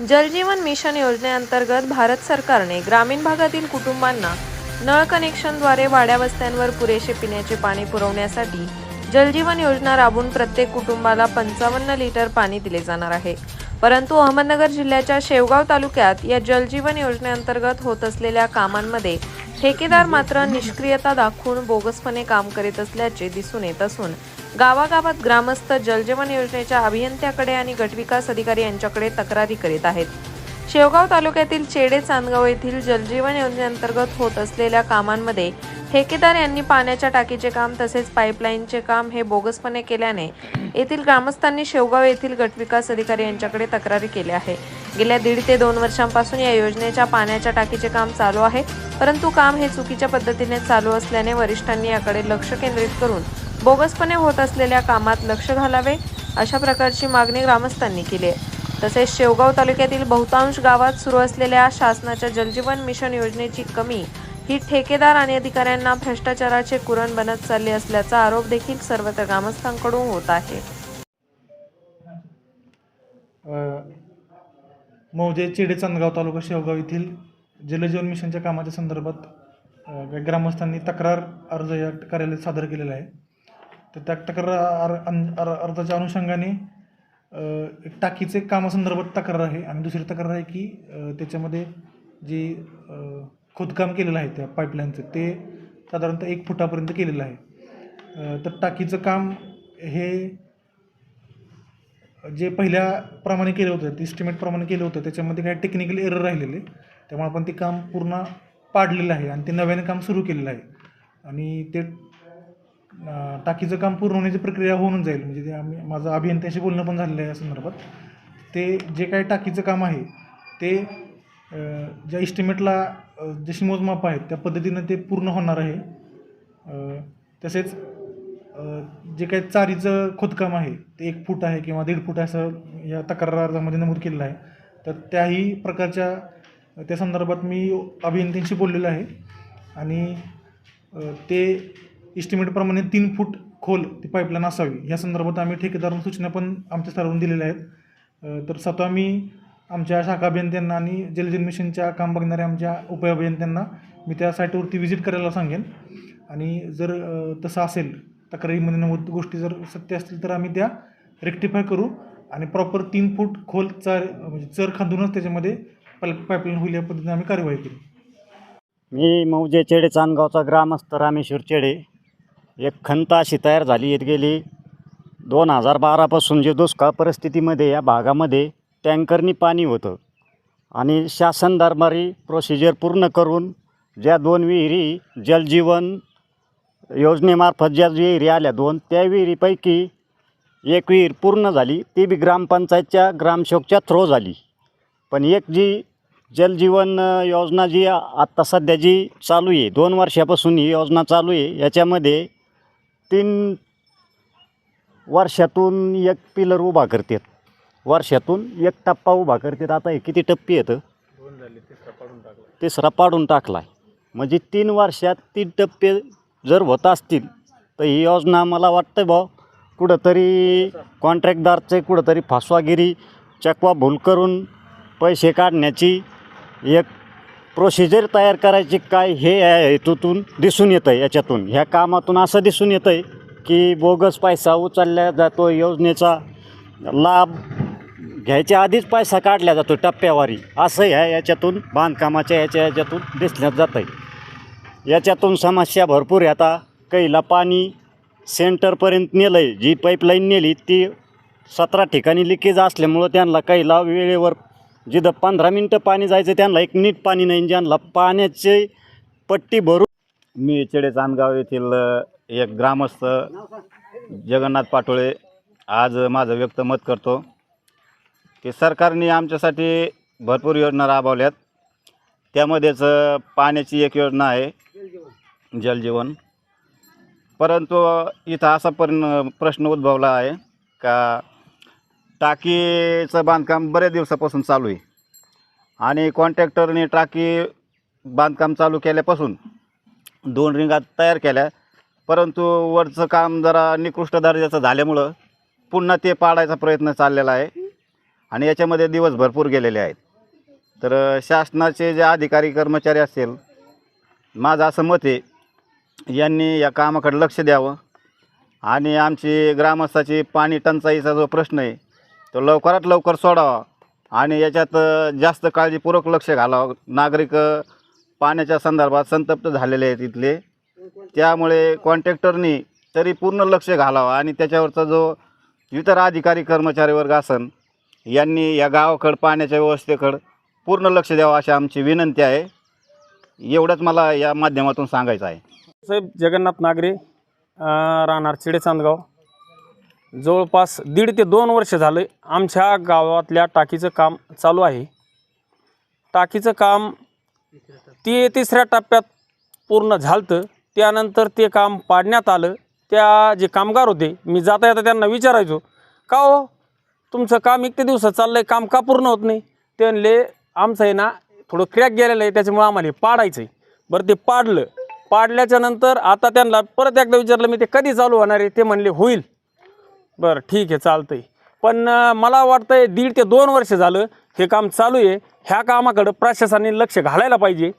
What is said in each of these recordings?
जलजीवन mission योजनेअंतर्गत भारत सरकारने ग्रामीण भागातील कुटुंबांना नळ कनेक्शनद्वारे वाड्यावस्त्यांवर पुरेसे पिण्याचे पाणी पुरवण्यासाठी जलजीवन योजना राबवून प्रत्येक कुटुंबाला पंचावन्न लिटर पाणी दिले जाणार आहे. परंतु अहमदनगर जिल्ह्याच्या शेवगाव तालुक्यात या जलजीवन योजनेअंतर्गत होत असलेल्या कामांमध्ये ठेकेदार मात्र निष्क्रियता दाखवून बोगसपणे काम करीत असल्याचे दिसून येत असून गावागावात ग्रामस्थ जलजीवन योजनेच्या अभियंत्याकडे आणि गटविकास अधिकारी यांच्याकडे तक्रारी करीत आहेत. शेवगाव तालुक्यातील चेडे चांदगाव येथील जलजीवन योजनेअंतर्गत होत असलेल्या कामांमध्ये ठेकेदार यांनी पाण्याच्या टाकीचे काम तसेच पाईपलाईनचे काम हे बोगसपणे केल्याने येथील ग्रामस्थांनी शेवगाव येथील गटविकास अधिकारी यांच्याकडे तक्रारी केली आहे. गेल्या दीड ते दोन वर्षांपासून या योजनेच्या पाण्याच्या टाकीचे काम चालू आहे परंतु काम हे चुकीच्या पद्धतीने चालू असल्याने वरिष्ठांनी याकडे लक्ष केंद्रित करून बोगसपणे होत असलेल्या कामात लक्ष घालावे अशा प्रकारची मागणी ग्रामस्थांनी केली आहे. तसेच शेवगाव तालुक्यातील बहुतांश गावात सुरू असलेल्या शासनाच्या जलजीवन मिशन योजनेची कमी ही ठेकेदार आणि अधिकाऱ्यांना भ्रष्टाचाराचे कुरण बनत चालले असल्याचा आरोप देखील सर्वत्र ग्रामस्थांकडून होत आहे. मौजे चिडे चंदगाव तालुका शेवगाव येथील जलजीवन मिशनच्या कामाच्या संदर्भात ग्रामस्थांनी तक्रार अर्ज या कार्यालयात सादर केलेला आहे. तर त्या तक्रार अर- अन- अर्जाच्या अनुषंगाने अ, एक टाकीचे कामासंदर्भात तक्रार आहे आणि दुसरी तक्रार आहे की त्याच्यामध्ये जे खोदकाम केलेलं आहे त्या पाईपलाईनचं ते साधारणतः एक फुटापर्यंत केलेलं आहे. तर टाकीचं काम हे जे पहिल्याप्रमाणे केलं होतं इस्टिमेटप्रमाणे केलं होतं त्याच्यामध्ये काही टेक्निकल एरर राहिलेले. त्यामुळे आपण ते काम पूर्ण पाडलेलं आहे आणि ते नव्याने काम सुरू केलेलं आहे. आणि ते टाकीचं काम पूर्ण होण्याची प्रक्रिया होऊन जाईल. म्हणजे ते आम्ही माझं अभियंत्याशी बोलणं पण झालेलं आहे या संदर्भात. ते जे काही टाकीचं काम आहे ते ज्या इस्टिमेटला जशी मोजमाप आहेत त्या पद्धतीनं ते पूर्ण होणार आहे. तसेच जे काही चारीचं खोदकाम आहे ते एक फूट आहे किंवा दीड फूट असं या तक्रार अर्जामध्ये नमूद केलेलं आहे. तर त्याही प्रकारच्या त्या संदर्भात मी अभियंत्यांशी बोललेलो आहे. आणि ते इस्टिमेटप्रमाणे तीन फूट खोल ती पाईपलाईन असावी. या संदर्भात आम्ही ठेकेदारांना सूचना पण आमच्या स्तरावरून दिलेल्या आहेत. तर स्वतः मी आमच्या शाखा अभियंत्यांना आणि जलजन मिशनच्या काम बघणाऱ्या आमच्या उपअभियंत्यांना मी त्या साईटवरती व्हिजिट करायला सांगेन. आणि जर तसं असेल तक्रारीमध्ये नमूद गोष्टी जर सत्य असतील तर आम्ही त्या रेक्टिफाय करू आणि प्रॉपर तीन फूट खोल चर म्हणजे चर खांदूनच त्याच्यामध्ये पाईपलाईन होईल या पद्धतीने आम्ही कार्यवाही केली मी मौजे चेडे चांदगावचा ग्रामस्थ रामेश्वर चेडे. एक खंत अशी तयार झाली येत गेली. दोन हजार बारापासून जे दुष्काळ परिस्थितीमध्ये या भागामध्ये टँकरनी पाणी होतं. आणि शासन दरबारी प्रोसिजर पूर्ण करून ज्या दोन विहिरी जलजीवन योजनेमार्फत ज्या विहिरी आल्या दोन त्या विहिरीपैकी एक विहीर पूर्ण झाली. ती बी ग्रामपंचायतच्या ग्रामसेवकच्या थ्रो झाली. पण एक जी जलजीवन योजना जी आत्ता सध्या जी चालू आहे दोन वर्षापासून ही योजना चालू आहे याच्यामध्ये तीन वर्षातून एक पिलर उभा करतात. वर्षातून एक टप्पा उभा करतात. आता हे किती टप्पे येतं तिसरा पाडून टाकला. आहे म्हणजे तीन वर्षात तीन टप्पे जर होत असतील तर ही योजना मला वाटतं बा कुठंतरी कॉन्ट्रॅक्टदारचे कुठंतरी फसवागिरी चकवा भूल करून पैसे काढण्याची एक प्रोसिजर तयार करायची काय हे या हेतूतून दिसून येतं आहे याच्यातून. ह्या कामातून असं दिसून येतं आहे की बोगस पैसा उचलला जातो योजनेचा लाभ घ्यायच्या आधीच पैसा काढला जातो टप्प्यावारी. असं ह्या याच्यातून बांधकामाच्या याच्या याच्यातून दिसण्यात जातं आहे याच्यातून समस्या भरपूर आहे. आता कैला पाणी सेंटरपर्यंत नेलं आहे जी पाईपलाईन नेली ती सतरा ठिकाणी लिकेज असल्यामुळं त्यांना कैला वेळेवर जिथं पंधरा मिनटं पाणी जायचं त्यांना एक मिनिट पाणी नाही ज्यांना पाण्याची पट्टी भरून मी चेडे चांदगाव येथील एक ग्रामस्थ जगन्नाथ पाटोळे आज माझं व्यक्त मत करतो की सरकारने आमच्यासाठी भरपूर योजना राबवल्यात. त्यामध्येच पाण्याची एक योजना आहे जलजीवन परंतु इथं असा पण प्रश्न उद्भवला आहे का टाकीचं बांधकाम बऱ्याच दिवसापासून चालू आहे. आणि कॉन्ट्रॅक्टरने टाकी बांधकाम चालू केल्यापासून दोन रिंगा तयार केल्या. परंतु वरचं काम जरा निकृष्ट दर्जाचं झाल्यामुळं पुन्हा ते पाडायचा प्रयत्न चाललेला आहे. आणि याच्यामध्ये दिवस भरपूर गेलेले आहेत. तर शासनाचे जे अधिकारी कर्मचारी असेल माझं असं मत आहे यांनी या कामाकडे लक्ष द्यावं. आणि आमची ग्रामस्थाची पाणी टंचाईचा जो प्रश्न आहे तो लवकरात लवकर सोडावा. आणि याच्यात जास्त काळजीपूर्वक लक्ष घालावं. नागरिक पाण्याच्या संदर्भात संतप्त झालेले आहेत इथले. त्यामुळे कॉन्ट्रॅक्टरनी तरी पूर्ण लक्ष घालावं आणि त्याच्यावरचा जो इतर अधिकारी कर्मचारी वर्ग असन यांनी या गावाकडं पाण्याच्या व्यवस्थेकडं पूर्ण लक्ष द्यावं अशी आमची विनंती आहे. एवढंच मला या माध्यमातून सांगायचं आहे. साहेब जगन्नाथ नागरे राहणार चिडे चांदगाव. जवळपास दीड ते दोन वर्ष झालं आमच्या गावातल्या टाकीचं काम चालू आहे. टाकीचं काम ते तिसऱ्या टप्प्यात पूर्ण झालं त्यानंतर ते काम पाडण्यात आलं. त्या जे कामगार होते मी जाता येता त्यांना विचारायचो का हो? तुमचं काम एक ते दिवसात चाललं आहे काम का पूर्ण होत नाही? त्यांले आमचं आहे ना थोडं क्रॅक गेलेलं आहे त्याच्यामुळं आम्हाला पाडायचं आहे बरं ते पाडलं. पाडल्याच्यानंतर आता त्यांना परत एकदा विचारलं मी ते कधी चालू होणार आहे? ते म्हणले होईल. बरं ठीक आहे चालतंय. पण अं, मला वाटतंय दीड ते दोन वर्ष झालं हे काम चालू आहे. ह्या कामाकडं प्रशासनाने लक्ष घालायला पाहिजे.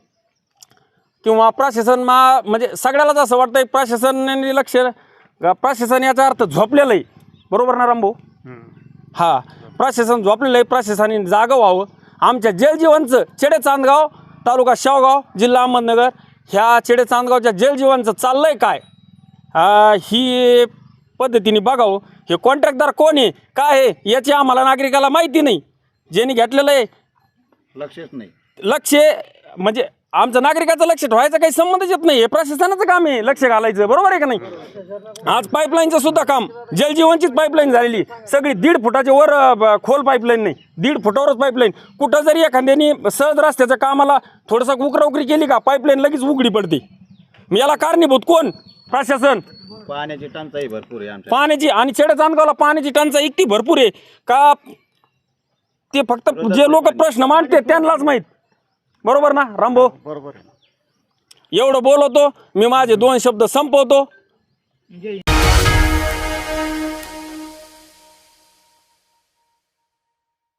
किंवा प्रशासन मा म्हणजे सगळ्यालाच असं वाटतंय प्रशासनाने लक्ष प्रशासन याचा अर्थ झोपलेलं आहे. बरोबर ना रामभाऊ? हा प्रशासन झोपलेलं आहे प्रशासनाने जागं व्हावं. आमच्या जलजीवनचं चेडे चांदगाव तालुका शेवगाव जिल्हा अहमदनगर ह्या चेडे चांदगावच्या जलजीवनचं चाललं आहे काय? आ, ही पद्धतीने बघावं हे कॉन्ट्रॅक्टदार कोण आहे काय आहे याची आम्हाला नागरिकाला माहिती नाही. ज्यांनी घेतलेलं आहे लक्षच नाही. लक्ष म्हणजे आमचं नागरिकाचं लक्ष ठेवायचं काही संबंधच येत नाही हे प्रशासनाचं काम आहे लक्ष घालायचं बरोबर आहे का नाही? आज पाईपलाईनचं सुद्धा काम जलजीवनचीच पाईपलाईन झालेली सगळी दीड फुटाच्या वर अ, खोल पाईपलाईन नाही दीड फुटावरच पाईपलाईन कुठं जरी एखाद्याने सहज रस्त्याच्या कामाला थोडंसं उकराउकरी केली का पाईपलाईन लगेच उघडी पडते. मग याला कारणीभूत कोण? प्रशासन. पाण्याची टंचाई भरपूर आहे आमच्या. पाण्याची आणि चांदगावला पाण्याची टंचाई इतकी भरपूर आहे का ते फक्त जे लोक प्रश्न मांडते त्यांनाच माहीत. बरोबर ना रामभाऊ? बरोबर आहे. एवढं बोलवतो मी माझे दोन शब्द संपवतो. जय